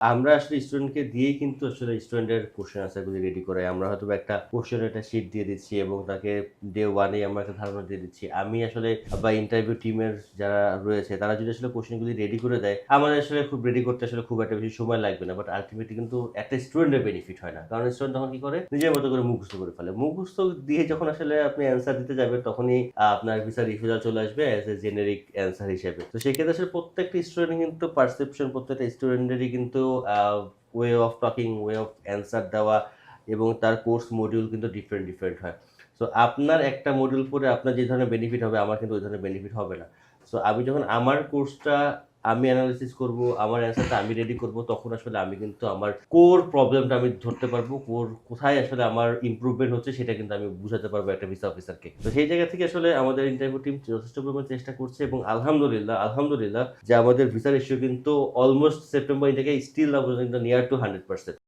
আমরা আসলে স্টুডেন্টকে দিয়েই কিন্তু আসলে স্টুডেন্টের কোশ্চেন আনসারগুলি রেডি করাই। আমরা হয়তো একটা কোশ্চেন একটা শিট দিয়ে দিচ্ছি এবং তাকে ডে ওয়ানে আমরা একটা ধারণা দিয়ে দিচ্ছি। আমি আসলে বা ইন্টারভিউ টিমের যারা রয়েছে, তারা যদি আসলে কোশ্চেনগুলি রেডি করে দেয়, আমাদের আসলে খুব রেডি করতে আসলে খুব একটা বেশি সময় লাগবে না। বাট আলটিমেটলি কিন্তু একটা স্টুডেন্টের বেনিফিট হয় না। কারণ স্টুডেন্ট তখন কি করে? নিজের মতো করে মুখস্থ করে ফেলে। মুখস্থ দিয়ে যখন আসলে আপনি অ্যান্সার দিতে যাবে তখনই আপনার ভিসা রিফিউজাল চলে আসবে অ্যাজ এ জেনেরিক অ্যান্সার হিসেবে। তো সেক্ষেত্রে আসলে প্রত্যেকটা স্টুডেন্ট কিন্তু পারসেপশন প্রত্যেকটা স্টুডেন্টেরই কিন্তু way of talking way of answer দেওয়া এবং তার কোর্স মডিউল কিন্তু ডিফারেন্ট ডিফারেন্ট হয়। সো আপনার একটা মডিউল পরে আপনার যে ধরনের বেনিফিট হবে, আমার কিন্তু ওই ধরনের বেনিফিট হবে না। সো আমি যখন আমার কোর্সটা আমি অ্যানালিসিস করব, আমার অ্যান্সারটা আমি রেডি করব, তখন আসলে আমি কিন্তু আমার কোর প্রবলেমটা আমি ধরতে পারব কোর কোথায় আসলে আমার ইম্প্রুভমেন্ট হচ্ছে সেটা কিন্তু আমি বুঝাতে পারব একটা ভিসা অফিসারকে তো সেই জায়গা থেকে আসলে আমাদের ইন্টারভিউ টিম যথেষ্ট পরিমাণ চেষ্টা করছে এবং আলহামদুলিল্লাহ আলহামদুলিল্লাহ যে আমাদের ভিসার ইস্যু কিন্তু অলমোস্ট সেপ্টেম্বর থেকে স্টিল না পর্যন্ত নিয়ার টু হান্ড্রেড পার্সেন্ট